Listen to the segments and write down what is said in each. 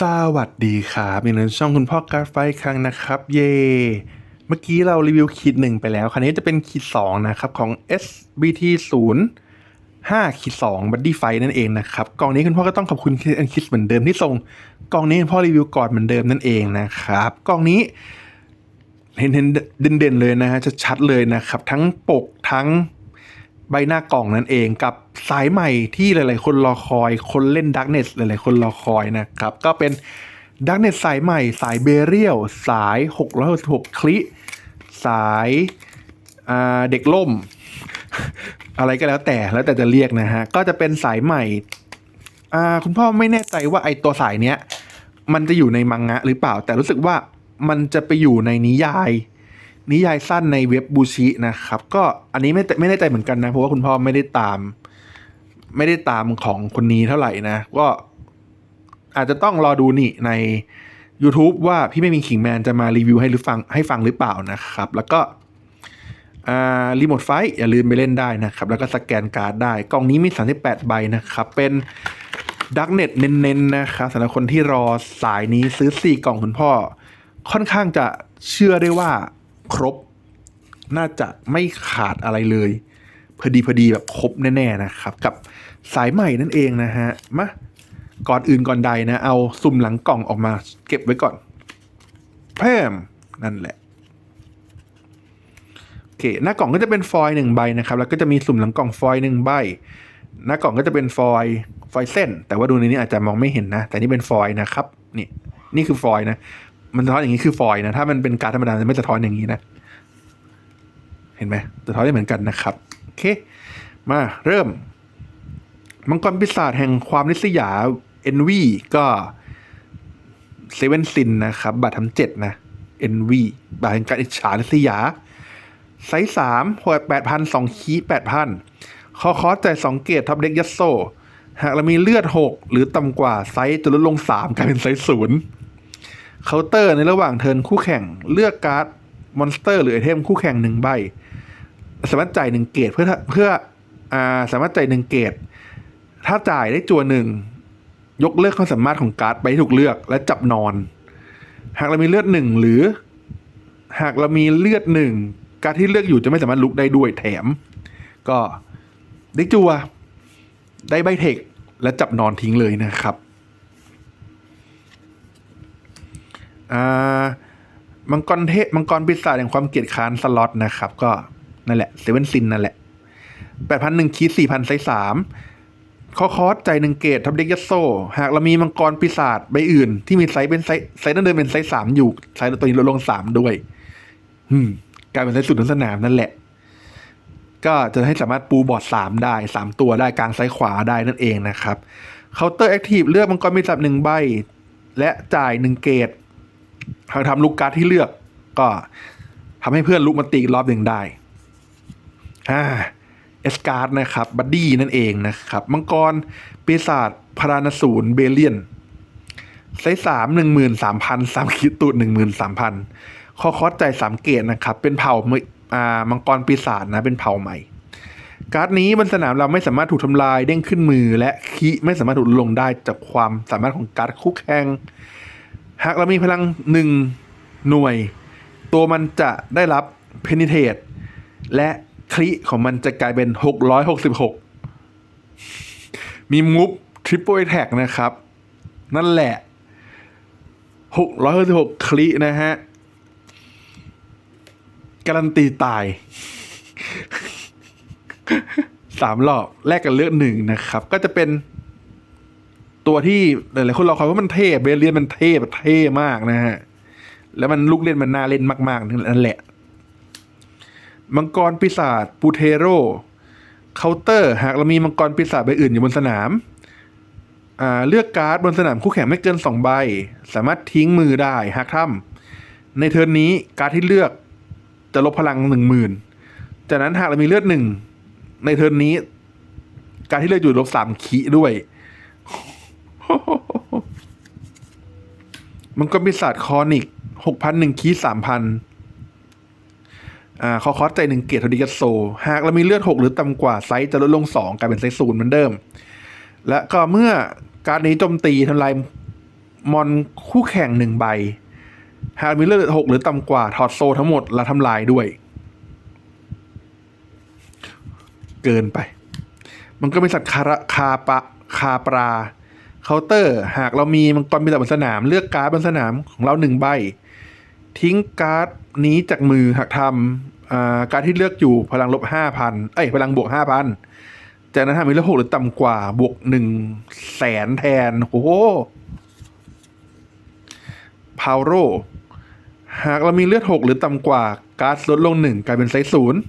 สวัสดีครับมีในช่องคุณพ่อกราฟไฟครั้งนะครับ เย่เมื่อกี้เรารีวิวขีดหนึ่งไปแล้ว คราวนี้จะเป็นขีดสองนะครับ ของ SBT 0 5ขีดสองบัดดี้ไฟนั่นเองนะครับ กล่องนี้คุณพ่อก็ต้องขอบคุณคิสเหมือนเดิมที่ส่งกล่องนี้คุณพ่อรีวิวก่อนเหมือนเดิมนั่นเองนะครับ กล่องนี้เห็นเห็นเด่นๆเลยนะฮะจะชัดเลยนะครับ ทั้งปกทั้ง ใบหน้ากล่องนั่นเองกับสายใหม่ที่หลาย ๆ คนรอคอย คนเล่นดักเนสหลาย ๆ คนรอคอยนะครับ ก็เป็นดักเนสสายใหม่ สายเบเรียลสาย 666 คลิ สายาเด็กล่ม อะไรก็แล้วแต่แล้วแต่จะเรียกนะฮะ ก็จะเป็นสายใหม่คุณพ่อไม่แน่ใจว่าไอตัวสายเนี้ย มันจะอยู่ในมังงะหรือเปล่า แต่รู้สึกว่ามันจะไปอยู่ในนิยาย นิยายสั้นในเว็บบูชินะครับ ก็อันนี้ไม่ไม่แน่ใจเหมือนกันนะ เพราะว่าคุณพ่อไม่ได้ตาม ไม่ได้ตามของคนนี้เท่าไหร่นะ ก็อาจจะต้องรอดูนี่ใน YouTube ว่าพี่ไม่มีขิงแมนจะมารีวิวให้หรือฟังให้ฟังหรือเปล่านะครับ แล้วก็รีโมทไฟท์อย่าลืมไปเล่นได้นะครับ แล้วก็สแกนการ์ดได้ กล่องนี้มี 38 ใบนะครับ เป็นดักเน็ตเน้นๆนะครับสำหรับคนที่รอสายนี้ซื้อ 4 กล่องคุณพ่อ ค่อนข้างจะเชื่อได้ว่า ครบ น่าจะไม่ขาดอะไรเลย พอดีพอดีแบบครบแน่ๆนะครับ กับสายใหม่นั่นเองนะฮะมาก่อนอื่นก่อนใดนะ เอาสุ่มหลังกล่องออกมาเก็บไว้ก่อนเพิ่มนั่นแหละโอเคหน้ากล่องก็จะเป็นฟอยล์หนึ่งใบนะครับ แล้วก็จะมีสุ่มหลังกล่องฟอยล์หนึ่งใบหน้ากล่องก็จะเป็นฟอยล์ฟอยล์เส้น แต่ว่าดูในนี้อาจจะมองไม่เห็นนะ แต่นี่เป็นฟอยล์นะครับ นี่นี่คือฟอยล์นะ มันสะท้อนอย่างนี้คือฟอยนะถ้ามันเป็นการธรรมดาจะไม่สะท้อนอย่างนี้นะ เห็นไหมสะท้อนได้เหมือนกันนะครับโอเค มาเริ่ม มังกรปีศาจแห่งความริษยาเอ็นวีก็เซเว่นซินนะครับ บาททำเจ็ดนะเอ็นวีบาทแห่งการอิจฉาริษยาไซส์สามหกแปดพันสองคีแปดพันคอคอสจ่ายสองเกตท็อปเด็กยัสโซ หากเรามีเลือดหกหรือต่ำกว่าไซส์จะลดลงสามกลายเป็นไซส์ศูนย์ เคาน์เตอร์ในระหว่างเทิร์นคู่แข่งเลือกการ์ดมอนสเตอร์หรือไอเทมคู่แข่งหนึ่งใบ สามารถจ่ายหนึ่งเกตเพื่อเพื่ออ่าสามารถจ่ายหนึ่งเกต ถ้าจ่ายได้จัวหนึ่งยกเลิกความสามารถของการ์ดไปที่ถูกเลือกและจับนอน หากเรามีเลือดหนึ่งหรือ หากเรามีเลือดหนึ่งการที่เลือกอยู่จะไม่สามารถลุกได้ด้วยแถม ก็ได้จัวได้ใบเทคและจับนอนทิ้งเลยนะครับ อ่ามังกรเทพมังกรปีศาจแห่งความเกลียดค้านสล็อตนะครับ ก็นั่นแหละเซเว่นซินนั่นแหละแปดพันหนึ่งคีสี่พันไซส์สามข้อคอสใจหนึ่งเกตทับเด็กยัสโซหากเรามีมังกรปีศาจใบอื่น ที่มีไซส์เป็นไซส์ไซส์ดั้งเดิมเป็นไซส์สามอยู่ไซส์ตัวนี้ลดลงสามด้วย อืมกลายเป็นไซส์สุดทั้งสนามนั่นแหละ ก็จะให้สามารถปูบอร์ดสามได้สามตัวได้กลางซ้ายขวาได้นั่นเองนะครับเคาน์เตอร์แอคทีฟเลือกมังกรมีสับหนึ่งใบ และจ่ายหนึ่งเกต หากทำลูกการ์ดที่เลือก ก็ทำให้เพื่อนลุกมาตีรอบหนึ่งได้อ่าเอสการ์ดนะครับบัดดี้นั่นเองนะครับมังกรปีศาจพราณสูรเบเลียนไซส์สามหนึ่งหมื่นสามพันสามคิดตูดหนึ่งหมื่นสามพันข้อคอสใจสามเกตนะครับ เป็นเผ่ามืออ่ามังกรปีศาจนะเป็นเผ่าใหม่ การ์ดนี้บนสนามเราไม่สามารถถูกทำลายเด้งขึ้นมือ และคีไม่สามารถถูกลงได้จากความสามารถของการ์ดคู่แข่ง หากเรามีพลังหนึ่งหน่วย ตัวมันจะได้รับเพนิเทตและคลิของมันจะกลายเป็น 666 มีมูฟทริปเปิลแท็กนะครับ นั่นแหละ 666 คลินะฮะ การันตีตายสามรอบแลกกันเลือกหนึ่งนะครับ ก็จะเป็น ตัวที่หลายๆคนเราคอยว่ามันเท่เบลเลียนมันเท่แบบเท่มากนะฮะ แล้วมันลูกเล่นมันน่าเล่นมากๆนั่นแหละ มังกรปีศาจปูเทโรเคาน์เตอร์ หากเรามีมังกรปีศาจใบอื่นอยู่บนสนามาเลือกการ์ดบนสนามคู่แข่งไม่เกินสองใบ สามารถทิ้งมือได้หากทำในเทิร์นนี้การ์ดที่เลือกจะลบพลังหนึ่งหมื่นจากนั้นหากเรามีเลือดหนึ่งในเทิร์นนี้ การที่เลือกอยู่ลบสามขีด้วย มันก็มีศาสตร์คอนิกหกพันหนึ่งคีสามพันอ่าคอคอสใจหนึ่งเกียรติดิกัสโซ หากเรามีเลือดหกหรือต่ำกว่าไซส์จะลดลงสองกลายเป็นไซส์ศูนย์เหมือนเดิม และก็เมื่อการนี้โจมตีทำลายมอนคู่แข่งหนึ่งใบ หากมีเลือดหกหรือต่ำกว่าถอดโซทั้งหมดและทำลายด้วย เกินไป มันก็มีสัตว์คาระคาปะคาปลา เคาน์เตอร์ หากเรามีมังกรมีแต่บนสนาม เลือกการ์ดบนสนามของเราหนึ่งใบ ทิ้งการ์ดนี้จากมือหากทำการที่เลือกอยู่พลังลบห้าพันเอ้ยพลังบวกห้าพันจากนั้นถ้ามีเลือกหกหรือต่ำกว่าบวกหนึ่งแสนแทนโอ้โหพาวโรหากเรามีเลือดหกหรือต่ำกว่าการ์ดลดลงหนึ่งกลายเป็นไซส์ศูนย์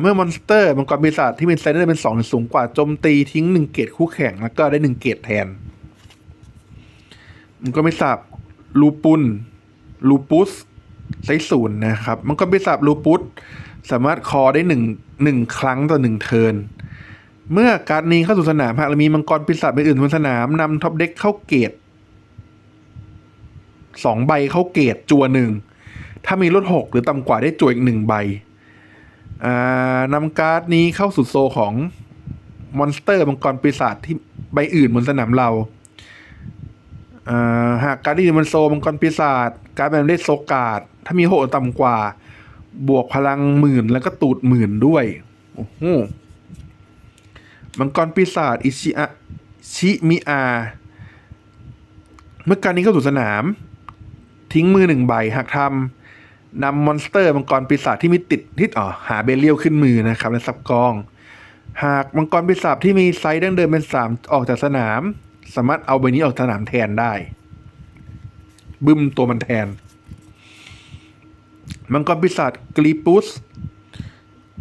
เมื่อมอนสเตอร์มังกรปีศาจที่มีไซส์ได้เป็นสองสูงกว่าโจมตีทิ้งหนึ่งเกตคู่แข่งแล้วก็ได้หนึ่งเกตแทนมันก็ไม่สับลูปุนลูปุสไซส์ศูนย์นะครับมันก็ไม่สับลูปุสสามารถคอได้หนึ่งหนึ่งครั้งต่อหนึ่งเทิร์นเมื่อการดนี้เข้าสู่สนามหากเรามีมังกรปีศาจใบอื่นบนสนามนำท็อปเด็กเข้าเกตสองใบเข้าเกตจัวหนึ่งถ้ามีลดหกหรือต่ำกว่าได้จัวอีกหนึ่งใบ นำการ์ดนี้เข้าสู่โซของมอนสเตอร์มังกรปีศาจที่ใบอื่นบนสนามเราหากการ์ดที่มันโซมังกรปีศาจการ์ดแบบได้โซกาดถ้ามีโหดต่ำกว่า บวกพลังหมื่นแล้วก็ตูดหมื่นด้วยโอ้โหมังกรปีศาจอิชิอะชิมิอา เมื่อการนี้เข้าสู่สนาม ทิ้งมือหนึ่งใบหากทำ นำมอนสเตอร์มังกรปีศาจที่มีติดทิศอ๋อหาเบลเลียวขึ้นมือนะครับและซับกอง หากมังกรปีศาจที่มีไซส์ดั้งเดิมเป็นสามออกจากสนาม สามารถเอาใบนี้ออกสนามแทนได้ บึ้มตัวมันแทน มังกรปีศาจกรีปุส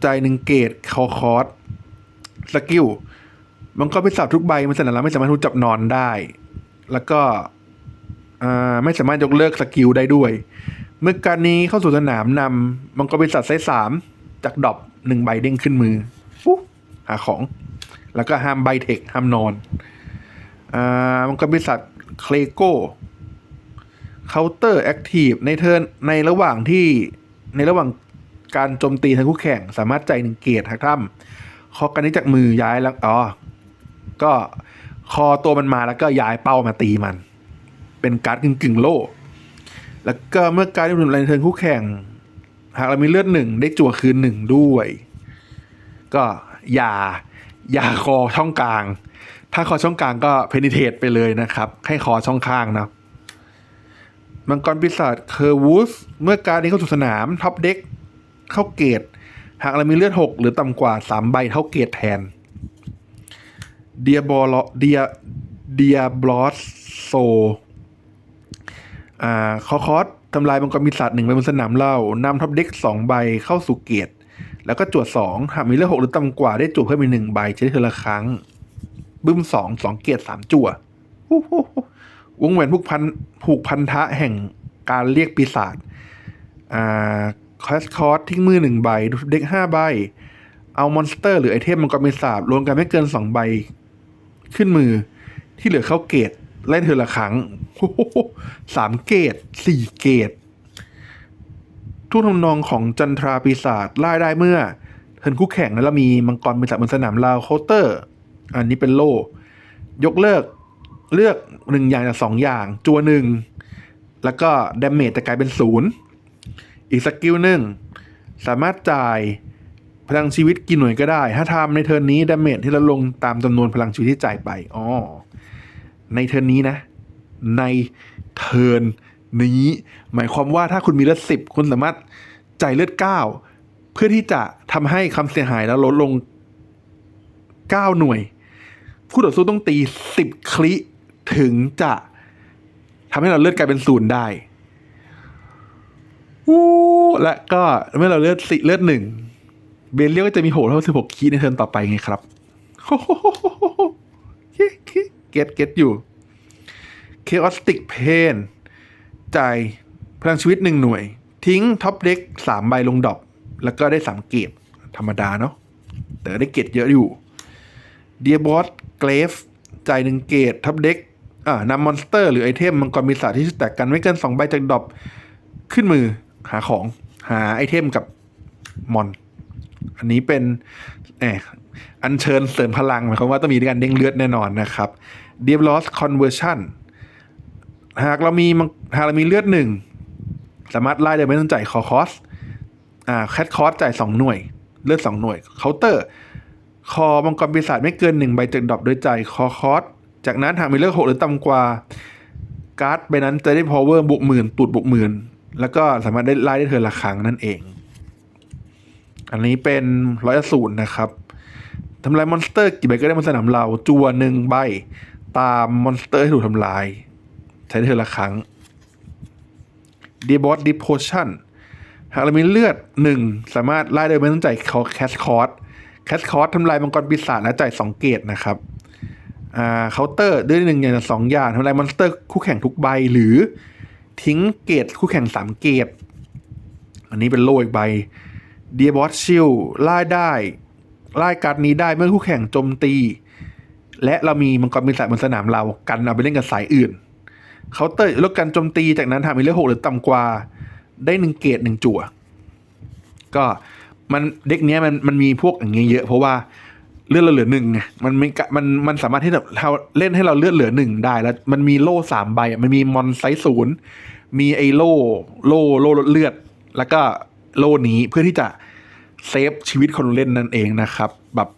ใจายหนึ่งเกตคอคอร์สสกิลมังกรปีศาจทุกใบมันสนามไม่สามารถถูกจับนอนได้ แล้วก็ไม่สามารถยกเลิกสกิลได้ด้วย เมื่อการนี้เข้าสู่สนามนำมังกรปีศาจไซส์สามจากดอปหนึ่งใบเด้งขึ้นมือปุ๊หาของ แล้วก็ห้ามใบเทคห้ามนอนอ่ามันก็บริษัทเคลโก้เคาน์เตอร์แอคทีฟในเทิร์นในระหว่างที่ในระหว่างการโจมตีทางคู่แข่ง สามารถใจหนึ่งเกียรติหากทำคอกันนี้จากมือย้ายแล้วอ๋อก็คอตัวมันมาแล้วก็ย้ายเป้ามาตีมัน เป็นการ์ดกึ่งกึ่งๆโล่ แล้วก็เมื่อการที่ในเทิร์นคู่แข่ง หากเรามีเลือดหนึ่งได้จั่วคืนหนึ่งด้วย ก็อย่าอย่าคอช่องกลาง ถ้าคอช่องกลางก็เพนิเทตไปเลยนะครับ ให้คอช่องข้างนะมังกรปีศาจเคอร์วูสเมื่อการนี้เข้าสู่สนามท็อปเด็กเข้าเกตหากเรามีเลือดหกหรือต่ำกว่าสามใบเท่าเกตแทนเดียบอลเดียเดียบลอสโซ อ่าคอคอสทำลายมังกรปีศาจหนึ่งใบบนสนามเล่านำท็อปเด็กสองใบเข้าสู่เกตแล้วก็จวดสองหากมีเลือดหกหรือต่ำกว่าได้จวดเพิ่มอีกหนึ่งใบใช้ได้เทอละครั้ง บึ้มสองสองเกียรติสามจั่ววงแหวนผูกพันผูกพันธะแห่งการเรียกปีศาจอ่าคอสคอสทิ้งมือหนึ่งใบดูเด็กห้าใบ เอามอนสเตอร์ หรือไอเทมมังกรปีศาจรวมกันไม่เกินสองใบ ขึ้นมือที่เหลือเข้าเกต เล่นเทอละครั้งสามเกตสี่เกตทุกทำนองของจันทราปีศาจไล่ได้เมื่อเทินคู่แข่งแล้วเรามีมังกรปีศาจบนสนามลาวเคาน์เตอร์ อันนี้เป็นโล่ยกเลิกเลือกหนึ่งอย่างจากสองอย่าง จัวหนึ่งแล้วก็ดาเมจจะกลายเป็นศูนย์อีกสกิลหนึ่งสามารถจ่ายพลังชีวิตกี่หน่วยก็ได้ ถ้าทำในเทิร์นนี้ดาเมจที่ลดลงตามจำนวนพลังชีวิตที่จ่ายไปอ๋อ ในเทิร์นนี้นะ ในเทิร์นนี้ หมายความว่าถ้าคุณมีเลือดสิบคุณสามารถจ่ายเลือดเก้าเพื่อที่จะทำให้คำเสียหายแล้วลดลงเก้าหน่วย ผู้ต่อสู้ต้องตีสิบคลิถึงจะทำให้เราเลือดกลายเป็นศูนย์ได้วู้และก็เมื่อเราเลือดสิเลือดหนึ่งเบลเลียก็จะมีโหเท่าสิบหกคีในเทิร์นต่อไปไงครับ เก็ตเก็ตอยู่เคออสติกเพนจ่ายพลังชีวิตหนึ่งหน่วย ทิ้งท็อปเด็กสามใบลงดอปแล้วก็ได้สามเกตธรรมดาเนาะแต่ได้เกตเยอะอยู่เดียบอสเกรฟจ่ายหนึ่งเกตท็อปเด็กอ่านำมอนสเตอร์หรือไอเทมมังกรมีศาที่แตกกันไม่เกินสองใบจากดอปขึ้นมือหาของหาไอเทมกับมอน อันนี้เป็นแอ อัญเชิญเสริมพลังหมายความว่าต้องมีการเด้งเลือดแน่นอนนะครับ d e v Loss Conversion หากเรามีหากเรามีเลือดหนึ่งสามารถไล่โดยไม่ต้องจ่ายคอคอสอ่าแคทคอสจ่ายสองหน่วย เลือดสองหน่วยเคาน์เตอร์ คอมังกรปีศาจไม่เกินหนึ่งใบจากดรอปโดยจ่ายคอคอสจากนั้นหากมีเลือดหกหรือต่ำกว่าการ์ดใบนั้นจะได้ power บวกหมื่นตูดบวกหมื่นแล้วก็สามารถได้ไล่ได้เธอละครั้งนั่นเอง อันนี้เป็นร้อยศูนย์นะครับ ทำลายมอนสเตอร์กี่ใบก็ได้บนสนามเราจัวหนึ่งใบ ตามมอนสเตอร์ที่ถูกทำลาย ใช้ได้เธอละครั้ง d e b o s d e p o t i o n หากเรามีเลือดหนึ่งสามารถไล่โดยไม่ต้องจ่ายแคสคอร์สแคสคอร์สทำลายมังกรปีศาจและจ่ายสองเกตนะครับเคาน์เตอร์ด้วยหนึ่งอย่างสองอย่างทำลายมอนสเตอร์คู่แข่งทุกใบหรือทิ้งเกตคู่แข่งสามเกต อันนี้เป็นโล่อีกใบเดียบอสชิลไล่ได้ ไล่การ์ดนี้ได้เมื่อคู่แข่งโจมตี และเรามีมังกรปีศาจบนสนามเรากันเอาไปเล่นกับสายอื่นเคาน์เตอร์ลดการโจมตีจากนั้นทำมีเลือดหกหรือต่ำกว่าได้หนึ่งเกตหนึ่งจั่ว ก็มันเด็กเนี้ยมันมันมีพวกอย่างเงี้ยเยอะ เพราะว่าเลือดเราเหลือหนึ่งไงมันไม่มันมันสามารถที่จะเราเล่นให้เราเลือดเหลือหนึ่งได้ แล้วมันมีโล่สามใบมันมีมอนไซส์ศูนย์มีไอโล่โล่โล่ลดเลือด แล้วก็โล่นี้เพื่อที่จะ เซฟชีวิตคนเล่นนั่นเองนะครับ แบบ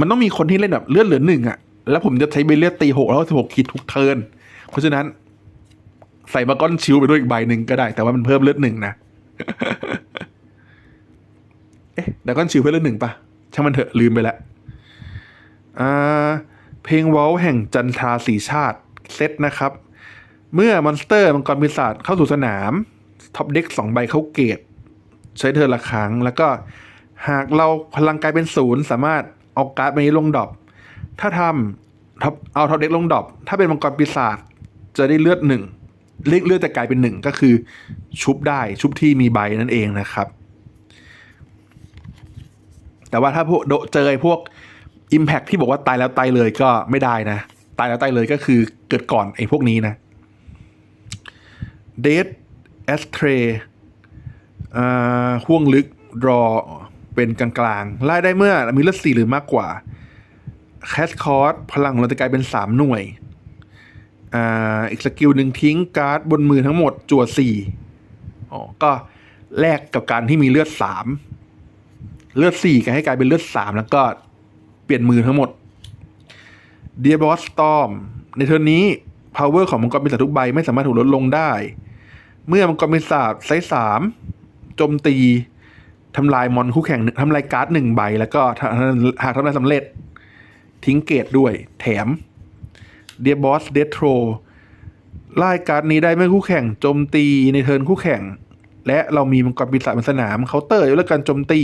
มันต้องมีคนที่เล่นแบบเลือดเหลือหนึ่งอะแล้วผมจะใช้ใบเลือดตีหกแล้วสิบหกคิดทุกเทิร์นเพราะฉะนั้น ใส่มาก้อนชิวไปด้วยอีกใบหนึ่งก็ได้ แต่ว่ามันเพิ่มเลือดหนึ่งนะเอ๊ะดราก้อนชิวเพิ่มเลือดหนึ่งปะช่างมันเถอะลืมไปแล้วอ่าเพลงวอลแห่งจันทราสีชาติเซตนะครับ เมื่อมอนสเตอร์มังกรปีศาจเข้าสู่สนามท็อปเด็กสองใบเข้าเกต ใช้เธอละครั้งแล้วก็ หากเราพลังกายเป็นศูนย์สามารถเอาการ์ดใบนี้ลงดรอปถ้าทำท็อปเอาท็อปเด็กลงดรอปถ้าเป็นมังกรปีศาจจะได้เลือดหนึ่งเลือดเลือดจะกลายเป็นหนึ่งก็คือชุบได้ชุบที่มีใบนั่นเองนะครับ แต่ว่าถ้าพวกโดเจอไอ้พวก Impact ที่บอกว่าตายแล้วตายเลยก็ไม่ได้นะ ตายแล้วตายเลยก็คือเกิดก่อนไอ้พวกนี้นะ Dead Astray ห่วงลึกรอ เป็นกลางๆไล่ได้เมื่อมีเลือดสี่หรือมากกว่า Cast Cost พลังของเราจะกลายเป็นสามหน่วยอ่าอีกสกิลหนึ่งทิ้งการ์ดบนมือทั้งหมดจั่วสี่อ๋อก็แลกกับการที่มีเลือดสามเลือดสี่ก็ให้กลายเป็นเลือดสามแล้วก็เปลี่ยนมือทั้งหมดเดียบอสตอมในเทอร์นนี้ power ของมังกรปีศาจทุกใบไม่สามารถถูกลดลงได้ เมื่อมังกรปีศาจไซส์สามโจมตี ทำลายมอนคู่แข่งหนึ่งทำลายการ์ดหนึ่งใบ แล้วก็หากทำลายสำเร็จ ทิ้งเกตด้วย แถมเดียบอสเดโทรไล่การ์ดนี้ได้เมื่อคู่แข่งโจมตีในเทิร์นคู่แข่ง และเรามีมังกรปีศาจบนสนามเคาน์เตอร์ยกเลิกการโจมตี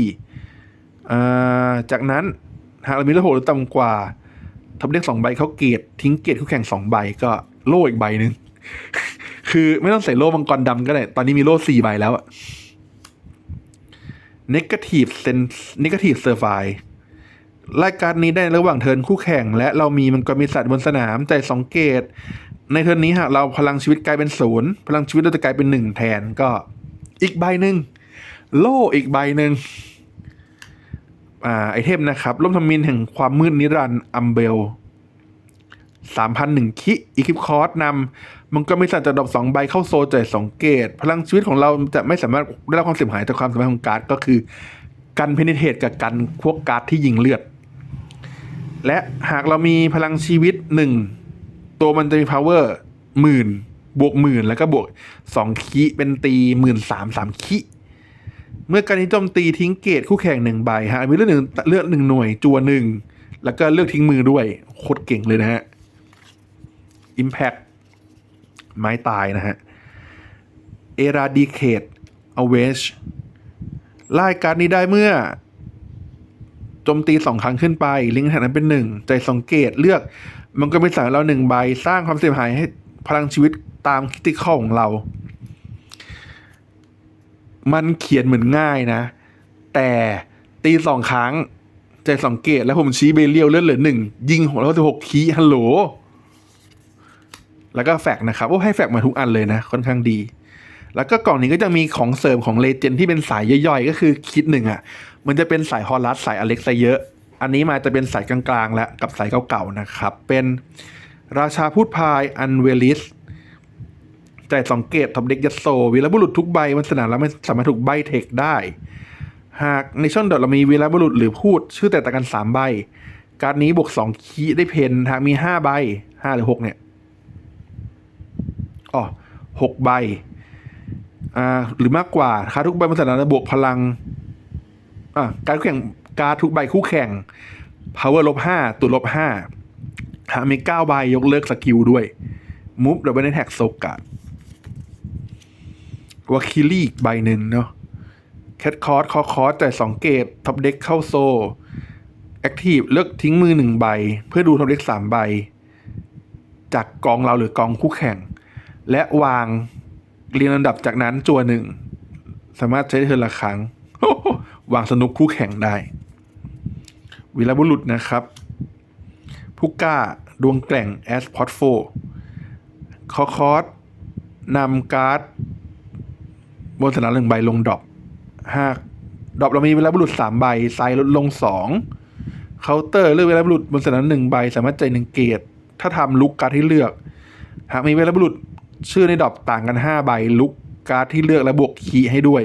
จากนั้นหากเรามีโล่หกหรือต่ำกว่าทับเด็กสองใบเขาเกตทิ้งเกตคู่แข่งสองใบก็โล่อีกใบหนึ่งคือไม่ต้องใส่โล่มังกรดำก็ได้ ตอนนี้มีโล่สี่ใบแล้วอะ negative sense negative survive รายการนี้ได้ระหว่างเทิร์นคู่แข่ง และเรามีมังกรมีสัตว์บนสนามจ่สองเกต ในเทิร์นนี้หากเราพลังชีวิตกลายเป็นศูนย์พลังชีวิตเราจะกลายเป็นหนึ่งแทนก็อีกใบหนึ่งโล่อีกใบหนึ่งอ่าไอเทมนะครับร่มทมินแห่งความมืดนิรันด์อัมเบล สามพันหนึ่งคิอีคิปคอร์สนำมันก็มีสัตว์จากดอกสองใบเข้าโซลจ่ายสองเกต พลังชีวิตของเราจะไม่สามารถได้รับความเสียหายจากความสามารถของการ์ดก็คือกันเพนิเทตกับกันพวกการ์ดที่ยิงเลือด และหากเรามีพลังชีวิตหนึ่งตัวมันจะมี power หมื่นบวกหมื่นแล้วก็บวกสองคิเป็นตีหมื่นสามสามคิเมื่อการนี้โจมตีทิ้งเกตคู่แข่งหนึ่งใบฮะมีเลือดหนึ่งเลือดหนึ่งหน่วยจัวหนึ่งแล้วก็เลือกทิ้งมือด้วยโคตรเก่งเลยนะฮะ Impact ไม้ตายนะฮะ Eradicate Avenge ไล่การนี้ได้เมื่อโจมตีสองครั้งขึ้นไป ลิงก์แถนั้นเป็นหนึ่งใจสังเกตเลือกมันก็เป็นสายเราหนึ่งใบ สร้างความเสียหายให้พลังชีวิตตามคิติคอของเรา มันเขียนเหมือนง่ายนะ แต่ตีสองครั้ง ใจสังเกตแล้วผมชี้เบเลียวเลือดเหลือหนึ่งยิงของเราจะหกคีฮัลโหล แล้วก็แฟกนะครับโอ้ให้แฟกมาทุกอันเลยนะ ค่อนข้างดี แล้วก็กล่องนี้ก็จะมีของเสริมของเลเจนที่เป็นสายย่อยๆ ก็คือคิดหนึ่งอะ มันจะเป็นสายฮอลลัสสายอเล็กซ์ซะเยอะ อันนี้มาจะเป็นสายกลางๆ แล้วกับสายเก่าๆนะครับ เป็นราชาพูดพายอันเวลิสจ่ายสองเกตท็อปเด็กยัดโซวีรบุรุษทุกใบบนสนามแล้วไม่สามารถถูกใบเทคได้ หากในช่องดอทเรามีวีรบุรุษหรือพูด ชื่อแต่ต่างกันสามใบ การนี้บวกสองคีได้เพนหากมีห้าใบห้าหรือหกเนี่ย อ๋อหกใบอ่าหรือมากกว่าคาทุกใบบนสนามจะบวกพลังอ่าการแข่งการทุกใบคู่แข่ง power ลบห้าตัวลบห้าหามีเก้าใบยกเลิกสกิลด้วยมูฟดับเบิลแท็กโซกะวาคิลี่อีกใบหนึ่งเนาะแคทคอร์สคอคอร์สจ่ายสองเกตท็อปเด็กเข้าโซแอคทีฟเลือกทิ้งมือหนึ่งใบ เพื่อดูท็อปเด็กสามใบ จากกองเราหรือกองคู่แข่ง และวางเรียงลำดับจากนั้นจัวหนึ่ง สามารถใช้เทิร์นละครั้ง วางสนุกคู่แข่งได้วีรบุรุษนะครับผู้กล้าดวงแกร่งแอสพอตโฟคอคอสนำการ์ด บนสนามหนึ่งใบลงดรอปหากดรอปเรามีเวลาบุรุษสามใบไซส์ลดลงสองเคาน์เตอร์เลือกเวลาบุรุษบนสนามหนึ่งใบ สามารถใจหนึ่งเกตถ้าทำลุกการ์ดที่เลือก หากมีเวลาบุรุษ ชื่อในดรอปต่างกันห้าใบลุกการ์ดที่เลือกและบวกคีย์ให้ด้วย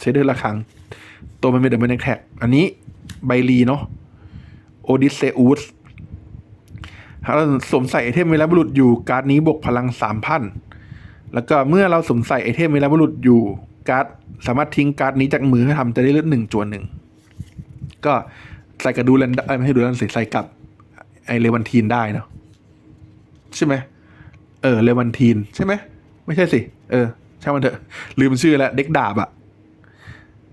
ใช้เดือนละครั้ง ตัวมันเป็นเดอะเมนแท็กอันนี้ไบรีเนาะโอดิเซอุสหาเราสวมใส่ไอเทมเวลาบุรุษอยู่การ์ดนี้บวกพลังสามพันแล้วก็เมื่อเราสวมใส่ไอเทมเวลาบุรุษอยู่การ์ดสามารถทิ้งการ์ดนี้จากมือให้ทำจะได้เลือดหนึ่งจวนหนึ่งก็ใส่กับดูแลนเอ้ยไม่ให้ดูแลนสิใส่กับไอเลวันทีนได้เนาะใช่ไหม เออเลวันทีนใช่ไหมไม่ใช่สิ เออช่างมันเถอะลืมชื่อแล้วเด็กดาบอะ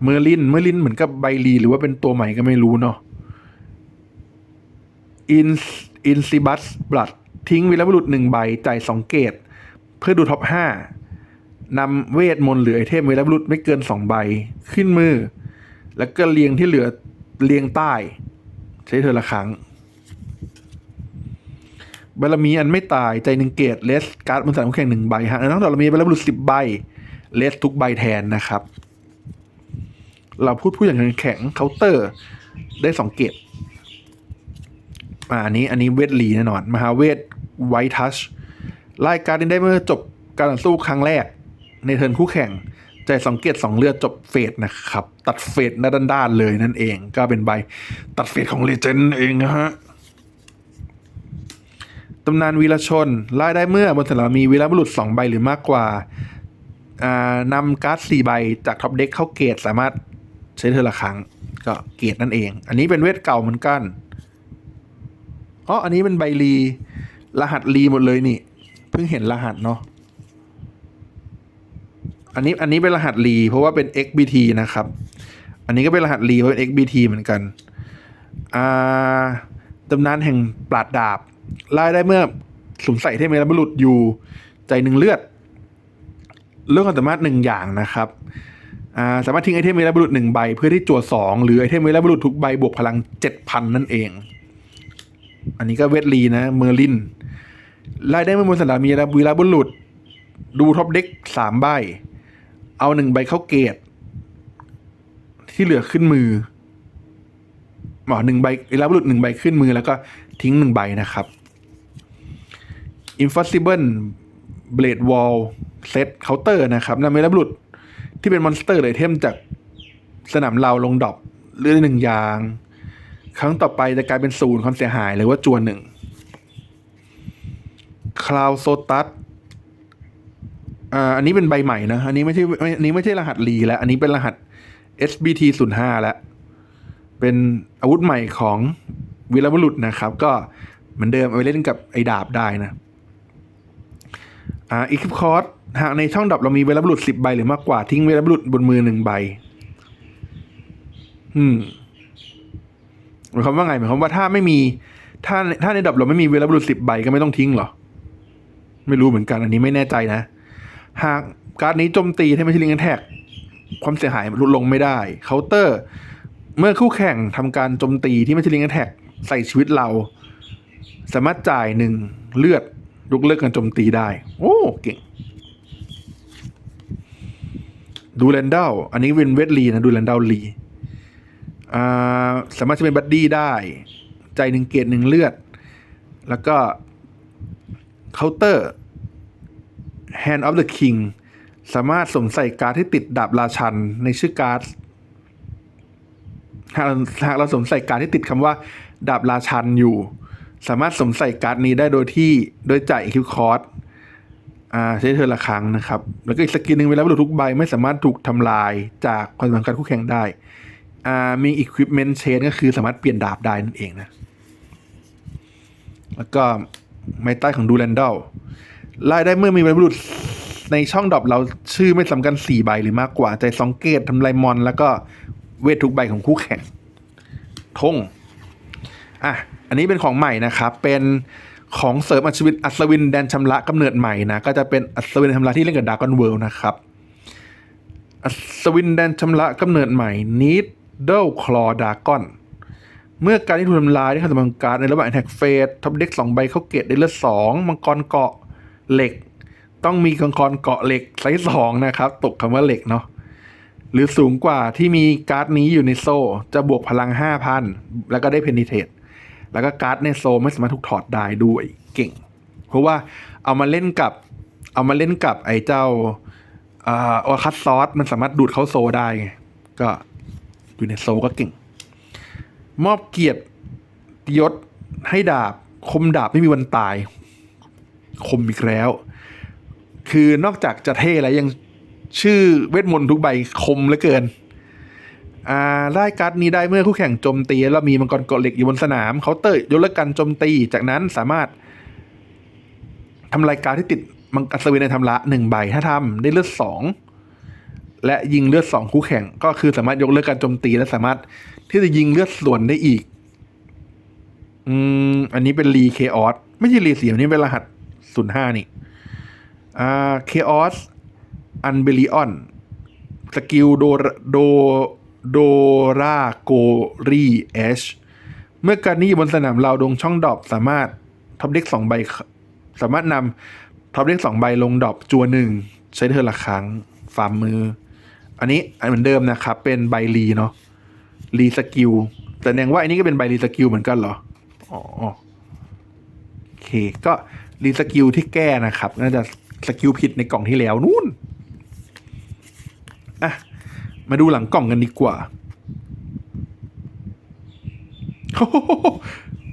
เมอร์ลินเมอร์ลินเหมือนกับไบรีหรือว่าเป็นตัวใหม่ก็ไม่รู้เนาะอินอินซิบัสบลัดทิ้งวีรบุรุษหนึ่งใบจ่ายสองเกต เพื่อดูท็อปห้านำเวทมนต์หรือไอเทมวีรบุรุษไม่เกินสองใบขึ้นมือ แล้วก็เรียงที่เหลือเรียงใต้ ใช้เธอละครั้ง บารมีอันไม่ตายใจหนึ่งเกตเลสการ์ดบนสนามคู่แข่งหนึ่งใบฮะน้องดอกเรามีบารมีสิบใบเลสทุกใบแทนนะครับ เราพูดพูดอย่างแข็งเคาน์เตอร์ได้สองเกตอ่าอันนี้อันนี้เวทลีแน่นอน มหาเวทไวทัชรายการนี้ได้เมื่อจบการต่อสู้ครั้งแรก ในเทิร์นคู่แข่งใจสองเกตสองเลือดจบเฟสนะครับ ตัดเฟสหน้าด้านๆเลยนั่นเอง ก็เป็นใบตัดเฟสของเลเจนด์เองนะฮะ ตำนานวีรชนไล่ได้เมื่อบนสนามมีวีรบุรุษสองใบหรือมากกว่านำการ์ดสี่ใบจากท็อปเด็กเข้าเกตสามารถใช้เธอละครั้ง ก็เกตนั่นเอง อันนี้เป็นเวทเก่าเหมือนกันอ๋ออันนี้เป็นใบรีรหัสรีหมดเลยนี่ เพิ่งเห็นรหัสเนาะอันนี้อันนี้เป็นรหัสรีเพราะว่าเป็น XBT นะครับ อันนี้ก็เป็นรหัสรีเพราะเป็น XBT เหมือนกันอ่าตำนานแห่งปราดดาบ ไล่ได้เมื่อสวมใส่เทพเมรบุรุษอยู่ใจหนึ่งเลือด เรื่องความสามารถหนึ่งอย่างนะครับาสามารถทิ้งไอเทมเมรบุรุษหนึ่งใบเพื่อที่จั่วสองหรือไอเทมเมรบุรุษทุกใบบวกพลังเจ็ดพันนั่นเอง อันนี้ก็เวทลีนะเมอร์ลินไล่ได้เมื่อบนสนามมีวีรบุรุษ ดูท็อปเด็กสามใบ เอาหนึ่งใบเข้าเกต ที่เหลือขึ้นมือหมอหนึ่งใบวีรบุรุษหนึ่งใบขึ้นมือแล้วก็ ทิ้งหนึ่งใบนะครับ Impossible Blade Wall Set Counter นะครับนำวีรบุรุษที่เป็นมอนสเตอร์เลยเทมจากสนามเราลงดอปเลือดหนึ่งอย่าง ครั้งต่อไปจะกลายเป็นศูนย์ความเสียหายหรือว่าจวนหนึ่งคลาวโซตัสอ่าอันนี้เป็นใบใหม่นะ อันนี้ไม่ใช่อันนี้ไม่ใช่รหัสลีแล้ว อันนี้เป็นรหัส SBT 0 5แล้ว เป็นอาวุธใหม่ของ วีรบุรุษนะครับ ก็เหมือนเดิมเอาไปเล่นกับไอ้ดาบได้นะอ่าอีคิปคอร์สหากในช่องดับเรามีเวลาบุรุษสิบใบหรือมากกว่าทิ้งเวลาบุรุษบนมือหนึ่งใบ อืมหมายความว่าไงหมายความว่าถ้าไม่มี ถ้าถ้าในดับเราไม่มีเวลาบุรุษสิบใบก็ไม่ต้องทิ้งหรอ ไม่รู้เหมือนกัน อันนี้ไม่แน่ใจนะ หากการ์ดนี้โจมตีให้ไม่ใช่ลิงแท็กความเสียหายลดลงไม่ได้เคาน์เตอร์ เมื่อคู่แข่งทำการโจมตีที่ไม่ใช่ลิงแท็ก ใส่ชีวิตเรา สามารถจ่ายหนึ่งเลือดยกเลิกการโจมตีได้ โอ้เก่งดูแลนดลอันนี้เป็นเวทลีนะดูแลนดลลีอ่าสามารถจะเป็นบัดดี้ได้ ใจหนึ่งเกตหนึ่งเลือด แล้วก็เคาน์เตอร์ Hand of the King สามารถสวมใส่การ์ดที่ติดดาบราชันในชื่อการ์ดหากเราหากเราสวมใส่การ์ดที่ติดคำว่า ดาบราชันอยู่ สามารถสวมใส่การ์ดนี้ได้โดยที่โดยจ่ายคิวคอร์สอ่าใช้เธอละครั้งนะครับ แล้วก็อีกสกินหนึ่งเวลาบรรลุทุกใบไม่สามารถถูกทำลายจากความสำคัญคู่แข่งได้อ่ามี equipment change ก็คือสามารถเปลี่ยนดาบได้นั่นเองนะ แล้วก็ไม้ใต้ของดูแลนดอลไล่ได้เมื่อมีบรรพบุในช่องดรอปเราชื่อไม่สำคัญสี่ใบหรือมากกว่า ใจสองเกตทำลายมอน แล้วก็เวททุกใบของคู่แข่งทง อะอันนี้เป็นของใหม่นะครับ เป็นของเสริมอัศวินอัศวินแดนชำระกำเนิดใหม่นะ ก็จะเป็นอัศวินชำระที่เล่นกับดากอนเวิลด์นะครับอัศวินแดนชำระกำเนิดใหม่ Needle Claw Dragon เมื่อการที่ถูกทำลายได้เข้าสำการในระหว่างแท็กเฟสท็อปเด็กสองใบเข้าเกตได้เลือดสองมังกรเกาะเหล็ก ต้องมีมังกรเกาะเหล็กไซส์สองนะครับ ตกคำว่าเหล็กเนาะหรือสูงกว่าที่มีการ์ดนี้อยู่ในโซ่ จะบวกพลัง 5,000 แล้วก็ได้เพนิเทต แล้วก็การ์ดในโซไม่สามารถถูกถอดได้ด้วยเก่ง เพราะว่าเอามาเล่นกับ เอามาเล่นกับไอ้เจ้าอ่าออคัสซอสมันสามารถดูดเข้าโซได้ไงก็อยู่ในโซก็เก่ง มอบเกียรติยศให้ดาบ คมดาบไม่มีวันตาย คมอีกแล้ว คือนอกจากจะเท่แล้วยังชื่อเวทมนต์ทุกใบคมเหลือเกิน อ่าได้การ์ดนี้ได้เมื่อคู่แข่งโจมตีแล้วมีมังกรเกาะเหล็กอยู่บนสนามเคาน์เตอร์ยกเลิกการโจมตีจากนั้นสามารถทำรายการดที่ติดมังกรสวินในทำละหนึ่งใบถ้าทำได้เลือดสองและยิงเลือดสองคู่แข่ง ก็คือสามารถยกเลิกการโจมตีและสามารถที่จะยิงเลือดส่วนได้อีก อืมอันนี้เป็นรีเคออสไม่ใช่รีเสียอันนี้เป็นรหัสศูนย์ห้านี่อ่าเคออสอันเบลิออนสกิลโดโด โดราโกรีเอชเมื่อการนี้อยู่บนสนามเราดงช่องดรอปสามารถท็อปเด็กสองใบ สามารถนำท็อปเด็กสองใบลงดรอปจัวหนึ่งใช้เธอละครั้งฟามมือ อันนี้อันเหมือนเดิมนะครับ เป็นใบรีเนาะรีสกิลแสดงว่าอันนี้ก็เป็นใบรีสกิลเหมือนกันเหรออ๋อโอเค ก็รีสกิลที่แก้นะครับ น่าจะสกิลผิดในกล่องที่แล้วนู่นอะ มาดูหลังกล่องกันดีกว่าโโ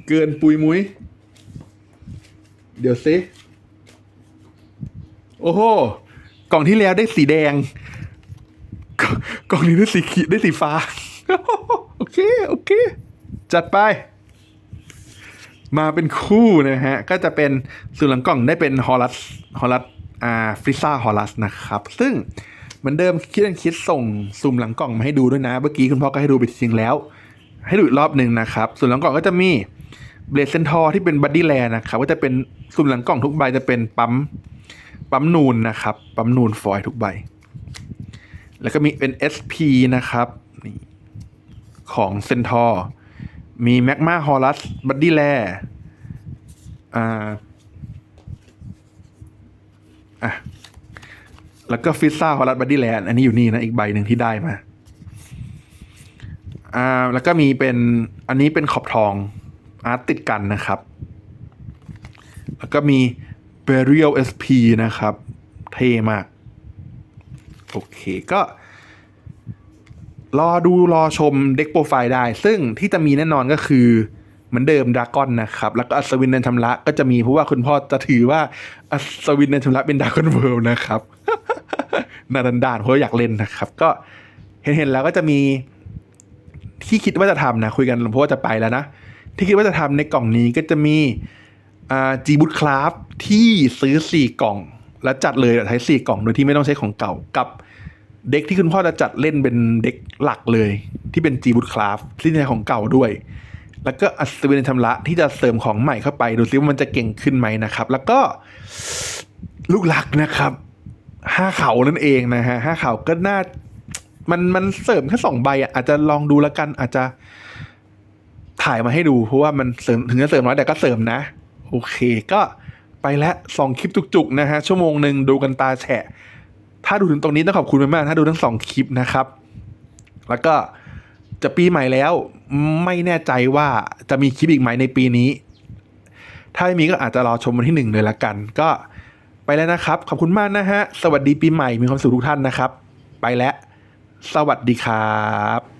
เกินปุยมุ้ย เดี๋ยวซิโอ้โห กล่องที่แล้วได้สีแดงกล่องกล่องนี้ได้สีขีได้สีฟ้า โอเค โอเค จัดไป มาเป็นคู่นะฮะ ก็จะเป็นส่วนหลังกล่องได้เป็นฮอลัส ฮอลัส อ่า ฟริซ่าฮอลัสนะครับ ซึ่ง เหมือนเดิมคิดอันคิดส่งสุ่มหลังกล่องมาให้ดูด้วยนะ เมื่อกี้คุณพ่อก็ให้ดูไปจริงแล้ว ให้ดูอีกรอบหนึ่งนะครับส่วนหลังกล่องก็จะมีเบลเซนทอร์ที่เป็นบัดดี้แลนะครับก็จะเป็นสุ่มหลังกล่องทุกใบจะเป็นปั๊มปั๊มนูนนะครับปั๊มนูนฟอยทุกใบ แล้วก็มีเป็น SP นะครับนี่ของเซนทอร์มีแมกมาฮอลัสบัดดี้แลอ่าอะ แล้วก็ฟิซซ่าฮอลัสบัดดี้แลนด์อันนี้อยู่นี่นะ อีกใบหนึ่งที่ได้มาอ่าแล้วก็มีเป็นอันนี้เป็นขอบทองอาร์ตติดกันนะครับ แล้วก็มี Burial SP นะครับ เท่มาก โอเคก็ รอดูรอชมเด็กโปรไฟล์ได้ ซึ่งที่จะมีแน่นอนก็คือเหมือนเดิมดาก้อนนะครับ แล้วก็อัศวินในชำระก็จะมีเพราะว่าคุณพ่อจะถือว่าอัศวินในชำระเป็นดาก้อนเวิลด์นะครับ นาดันดานเพราะอยากเล่นนะครับ ก็เห็นเห็นๆแล้วก็จะมีที่คิดว่าจะทำนะ คุยกันเพราะว่าจะไปแล้วนะ ที่คิดว่าจะทำในกล่องนี้ก็จะมีจีบุตคราฟที่ซื้อสี่กล่อง แล้วจัดเลยใช้สี่กล่องโดยที่ไม่ต้องใช้ของเก่ากับเด็กที่คุณพ่อจะจัดเล่นเป็นเด็กหลักเลย ที่เป็นจีบุตคราฟที่ใช้ของเก่าด้วย แล้วก็อัศวินชำระที่จะเสริมของใหม่เข้าไป ดูซิว่ามันจะเก่งขึ้นไหมนะครับ แล้วก็ลูกหลักนะครับ ห้าเขานั่นเองนะฮะห้าเขาก็น่า มันมันเสริมแค่สองใบอะอาจจะลองดูแล้วกัน อาจจะถ่ายมาให้ดู เพราะว่ามันเสริมถึงจะเสริมน้อยแต่ก็เสริมนะ โอเคก็ไปแล้วสองคลิปจุกๆนะฮะ ชั่วโมงหนึ่งดูกันตาแฉะ ถ้าดูถึงตรงนี้ต้องขอบคุณมากๆถ้าดูทั้งสองคลิปนะครับ แล้วก็จะปีใหม่แล้วไม่แน่ใจว่าจะมีคลิปอีกไหมในปีนี้ ถ้าไม่มีก็อาจจะรอชมวันที่หนึ่งเลยละกัน ก็ ไปแล้วนะครับ ขอบคุณมากนะฮะ สวัสดีปีใหม่มีความสุขทุกท่านนะครับ ไปแล้ว สวัสดีครับ